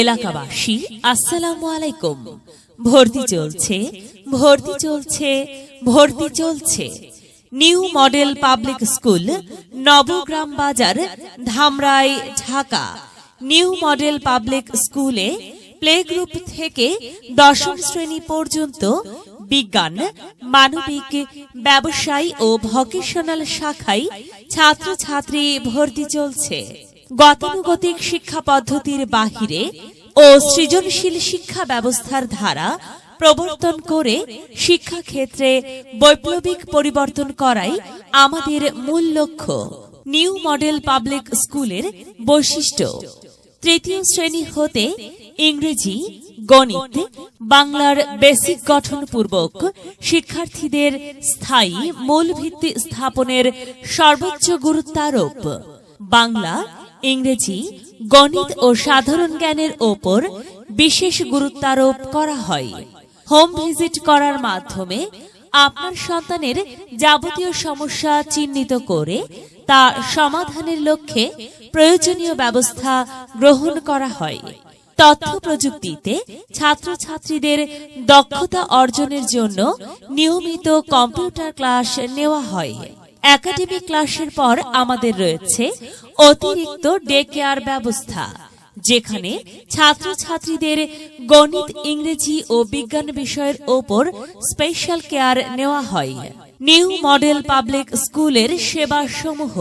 এলাকাবাসী, আসসালামু আলাইকুম। ভর্তি চলছে ভর্তি চলছে ভর্তি চলছে। New Model Public School, Nabagram বাজার, Dhamrai, Dhaka. New Model Public স্কুলে প্লে গ্রুপ থেকে দশম শ্রেণি পর্যন্ত বিজ্ঞান, মানবিক, ব্যবসায় ও ভকেশনাল শাখায় ছাত্রছাত্রী ভর্তি চলছে। গতানুগতিক শিক্ষা পদ্ধতির বাহিরে ও সৃজনশীল শিক্ষা ব্যবস্থার ধারা প্রবর্তন করে শিক্ষাক্ষেত্রে বৈপ্লবিক পরিবর্তন করাই আমাদের মূল লক্ষ্য। নিউ মডেল পাবলিক স্কুলের বৈশিষ্ট্য। তৃতীয় শ্রেণি হতে ইংরেজি, গণিত, বাংলার বেসিক গঠন পূর্বক শিক্ষার্থীদের স্থায়ী মূল ভিত্তি স্থাপনের সর্বোচ্চ গুরুত্বারোপ। বাংলা ইংরেজি, গণিত ও সাধারণ জ্ঞানের ওপর বিশেষ গুরুত্বারোপ করা হয়। হোম ভিজিট করার মাধ্যমে আপনার সন্তানের যাবতীয় সমস্যা চিহ্নিত করে তা সমাধানের লক্ষ্যে প্রয়োজনীয় ব্যবস্থা গ্রহণ করা হয়। তথ্য প্রযুক্তিতে ছাত্রছাত্রীদের দক্ষতা অর্জনের জন্য নিয়মিত কম্পিউটার ক্লাস নেওয়া হয়। একাডেমিক ক্লাসের পর আমাদের রয়েছে অতিরিক্ত ডে কেয়ার ব্যবস্থা, যেখানে ছাত্রছাত্রীদের গণিত, ইংরেজি ও বিজ্ঞান বিষয়ের ওপর স্পেশাল কেয়ার নেওয়া হয়। নিউ মডেল পাবলিক স্কুলের সেবা সমূহ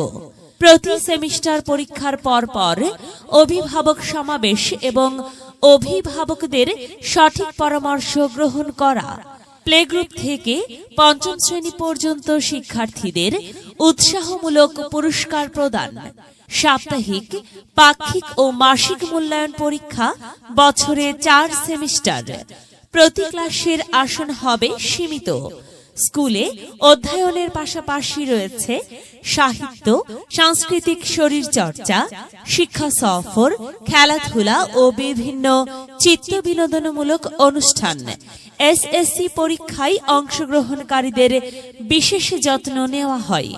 প্রতি সেমিস্টার পরীক্ষার পর পর অভিভাবক সমাবেশ এবং অভিভাবকদের সঠিক পরামর্শ গ্রহণ করা। প্লে গ্রুপ থেকে পঞ্চম শ্রেণি পর্যন্ত শিক্ষার্থীদের উৎসাহমূলক পুরস্কার প্রদান। সাপ্তাহিক, পাক্ষিক ও মাসিক মূল্যায়ন পরীক্ষা বছরে চার সেমিস্টার। প্রতি ক্লাসের আসন হবে সীমিত। স্কুলে অধ্যয়নের পাশাপাশি রয়েছে সাহিত্য, সাংস্কৃতিক শরীরচর্চা, শিক্ষা সফর, খেলাধুলা ও বিভিন্ন চিত্ত বিনোদনমূলক অনুষ্ঠান। এসএসসি পরীক্ষায় অংশগ্রহণকারীদের বিশেষ যত্ন নেওয়া হয়।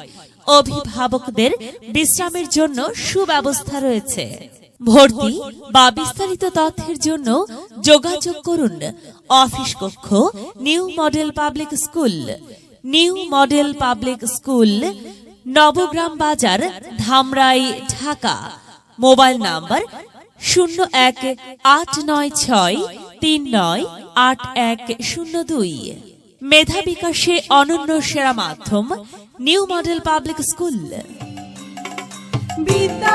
অভিভাবকদের বিশ্রামের জন্য সুব্যবস্থা রয়েছে। ভর্তি বা বিস্তারিত তথ্যের জন্য যোগাযোগ করুন অফিস কক্ষ, New Model Public School. New Model Public School, Nabagram বাজার, ধামরাই, ঢাকা। মোবাইল নাম্বার শূন্য এক আট নয় ছয় তিন নয় আট এক শূন্য দুই। মেধা বিকাশে অনন্য সেরা মাধ্যম নিউ মডেল পাবলিক স্কুল বিদ্যালয়